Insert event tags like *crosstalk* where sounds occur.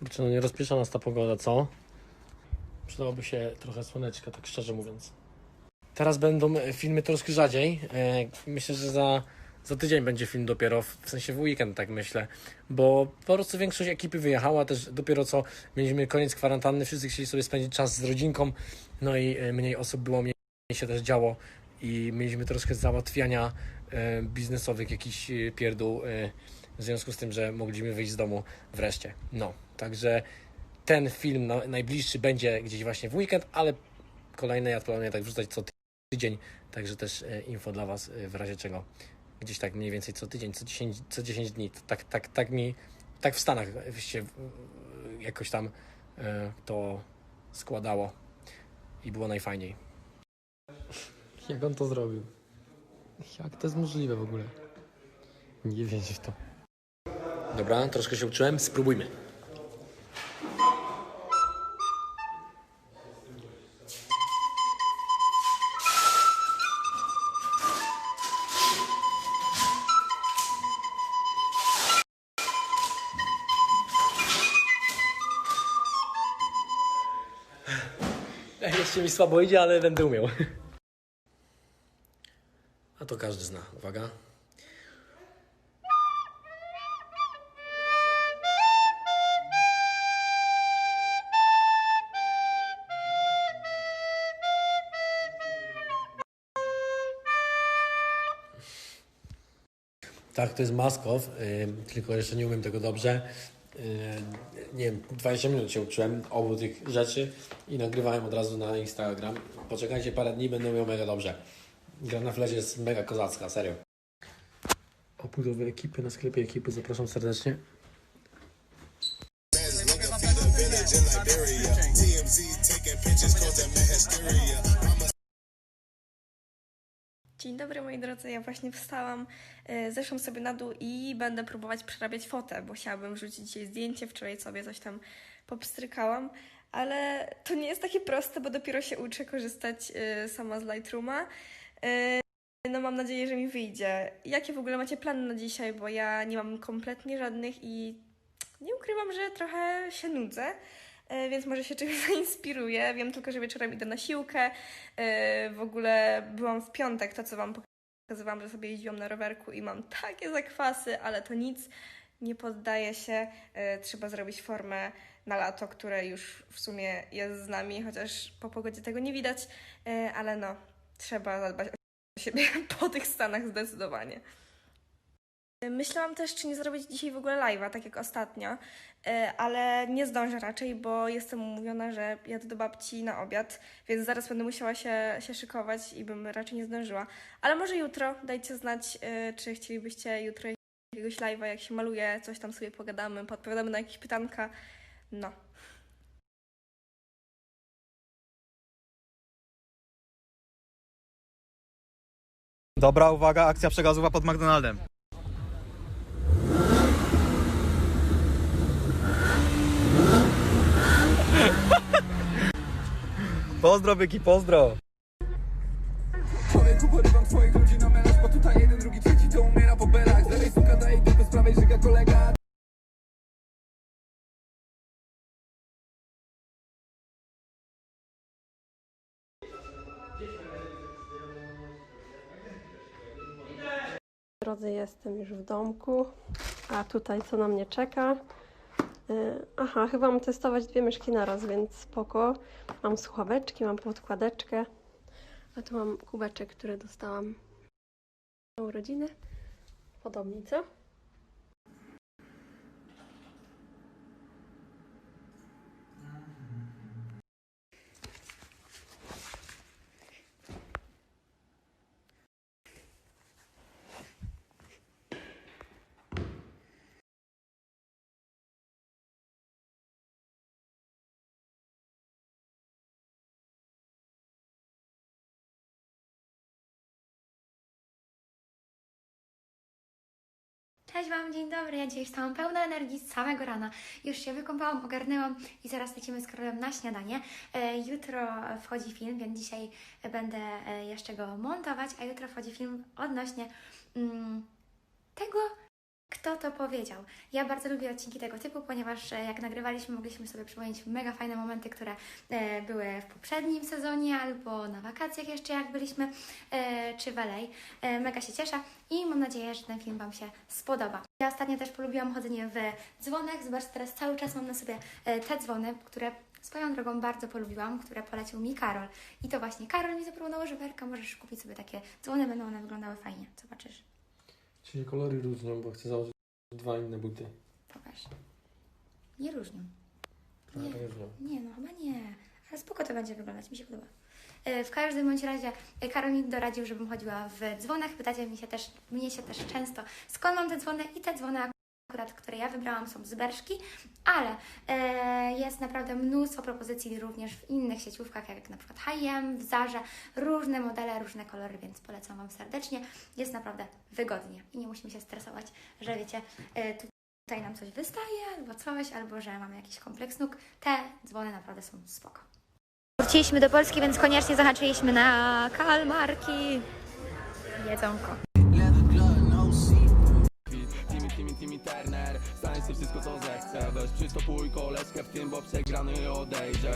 Kurczę, no nie rozpiesza nas ta pogoda, co? Przydałoby się trochę słoneczka, tak szczerze mówiąc. Teraz będą e, filmy troszkę rzadziej. E, Myślę, że za, za tydzień będzie film dopiero, w sensie w weekend, tak myślę. Bo po prostu większość ekipy wyjechała, też dopiero co mieliśmy koniec kwarantanny, wszyscy chcieli sobie spędzić czas z rodzinką, no i e, mniej osób było, mniej się też działo i mieliśmy troszkę załatwiania biznesowych, jakiś e, pierdół w związku z tym, że mogliśmy wyjść z domu wreszcie. No, także ten film na, najbliższy będzie gdzieś właśnie w weekend, ale kolejne ja planuję tak wrzucać co tydzień, także też e, info dla Was e, w razie czego. Gdzieś tak mniej więcej co tydzień, co 10, co 10 dni. Tak, tak, tak mi, tak w Stanach się e, jakoś tam to składało i było najfajniej. Jak on to zrobił? Jak to jest możliwe w ogóle? Nie wierzę w to. Dobra, troszkę się uczyłem, spróbujmy. Jeszcze mi słabo idzie, ale będę umiał. A to każdy zna. Uwaga. Tak, to jest Maskow, y, tylko jeszcze nie umiem tego dobrze. Y, nie wiem, 20 minut się uczyłem obu tych rzeczy i nagrywałem od razu na Instagram. Poczekajcie parę dni, będę miał mega dobrze. Gra na flezie jest mega kozacka, serio. O budowie ekipy na sklepie ekipy zapraszam serdecznie. Dzień dobry moi drodzy, ja właśnie wstałam, e, zeszłam sobie na dół i będę próbować przerabiać fotę, bo chciałabym wrzucić dzisiaj zdjęcie, wczoraj sobie coś tam popstrykałam, ale to nie jest takie proste, bo dopiero się uczę korzystać e, sama z Lightrooma. E, No mam nadzieję, że mi wyjdzie. Jakie w ogóle macie plany na dzisiaj, bo ja nie mam kompletnie żadnych i nie ukrywam, że trochę się nudzę. E, Więc może się czymś *laughs* zainspiruję. Wiem tylko, że wieczorem idę na siłkę. E, W ogóle byłam w piątek, to co Wam pokazywałam, że sobie jeździłam na rowerku i mam takie zakwasy, ale to nic, nie poddaję się. E, Trzeba zrobić formę na lato, które już w sumie jest z nami, chociaż po pogodzie tego nie widać, ale no, trzeba zadbać o siebie *laughs* po tych stanach zdecydowanie. Myślałam też, czy nie zrobić dzisiaj w ogóle live'a, tak jak ostatnio, e, ale nie zdążę raczej, bo jestem umówiona, że jadę do babci na obiad, więc zaraz będę musiała się, się szykować i bym raczej nie zdążyła. Ale może jutro, dajcie znać, e, czy chcielibyście jutro jakiegoś live'a, jak się maluje, coś tam sobie pogadamy, podpowiadamy na jakieś pytanka. No. Dobra, uwaga, akcja przegazowa pod McDonaldem. Pozdro, Byki, pozdro. Człowieku, porywam twoich ludzi na Bo tutaj jeden, drugi, trzeci to umiera po belach Z lewej suka daje dupy, z prawej żyga kolega drodzy, jestem już w domku. A tutaj co na mnie czeka? Yy, Aha, chyba mam testować dwie myszki naraz, więc spoko. Mam słuchaweczki, mam podkładeczkę. A tu mam kubeczek, który dostałam na urodziny. Podobnie, co? Cześć Wam, dzień dobry. Ja dzisiaj wstałam pełna energii z samego rana. Już się wykąpałam, ogarnęłam i zaraz lecimy z Karolem na śniadanie. E, jutro wchodzi film, więc dzisiaj będę e, jeszcze go montować, a jutro wchodzi film odnośnie mm, Kto to powiedział? Ja bardzo lubię odcinki tego typu, ponieważ e, jak nagrywaliśmy, mogliśmy sobie przypomnieć mega fajne momenty, które e, były w poprzednim sezonie albo na wakacjach jeszcze jak byliśmy, e, czy w LA. Mega się cieszę i mam nadzieję, że ten film Wam się spodoba. Ja ostatnio też polubiłam chodzenie w dzwonek. Zobacz, teraz cały czas mam na sobie te dzwony, które swoją drogą bardzo polubiłam, które polecił mi Karol. I to właśnie Karol mi zaproponował, że Werka, możesz kupić sobie takie dzwony, będą one wyglądały fajnie. Zobaczysz. Czyli kolory różnią, bo chcę założyć dwa inne buty. Pokaż. Nie różnią. Trochę Nie. różnią. Nie, no chyba nie. Ale spoko to będzie wyglądać, mi się podoba. E, W każdym bądź razie e, Karol mi doradził, żebym chodziła w dzwonach. Pytacie mi się też, mnie się też często, skąd mam te dzwony i te dzwony akurat, które ja wybrałam są z Berszki, ale e, jest naprawdę mnóstwo propozycji również w innych sieciówkach, jak na przykład H&M, w Zarze, różne modele, różne kolory, więc polecam Wam serdecznie. Jest naprawdę wygodnie i nie musimy się stresować, że wiecie, e, tu tutaj nam coś wystaje, albo coś, albo że mamy jakiś kompleks nóg. Te dzwony naprawdę są spoko. Wróciliśmy do Polski, więc koniecznie zahaczyliśmy na kalmarki. Jedzonko. Timmy, Turner wszystko co zechce Weź przystopuj koleżkę w tym, bo przegrany odejdzie